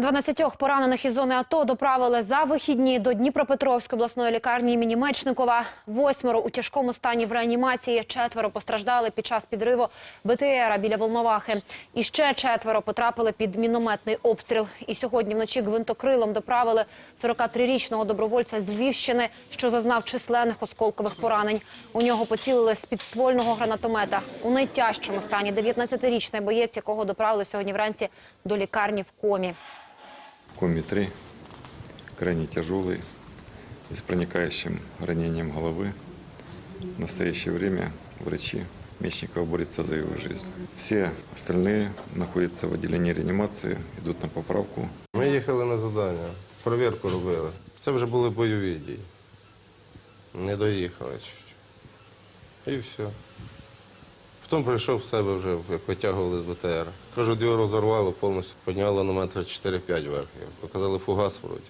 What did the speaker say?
12 поранених із зони АТО доправили за вихідні до Дніпропетровської обласної лікарні імені Мечникова. Восьмеро у тяжкому стані в реанімації, четверо постраждали під час підриву БТРа біля Волновахи. І ще четверо потрапили під мінометний обстріл. І сьогодні вночі гвинтокрилом доправили 43-річного добровольця з Львівщини, що зазнав численних осколкових поранень. У нього поцілили з підствольного гранатомета. У найтяжчому стані 19-річний боєць, якого доправили сьогодні вранці до лікарні в комі. В коме 3, крайне тяжелый, и с проникающим ранением головы. В настоящее время врачи Мечникова борются за его жизнь. Все остальные находятся в отделении реанимации, идут на поправку. Ми їхали на завдання, перевірку робили. Це вже були бойові дії. Не доїхали чуть-чуть. І все. Потім прийшов в себе вже, як витягували з БТР. Кажу, дві розорвало, повністю підняло на метр 4-5 вверх. Показали фугас вроді.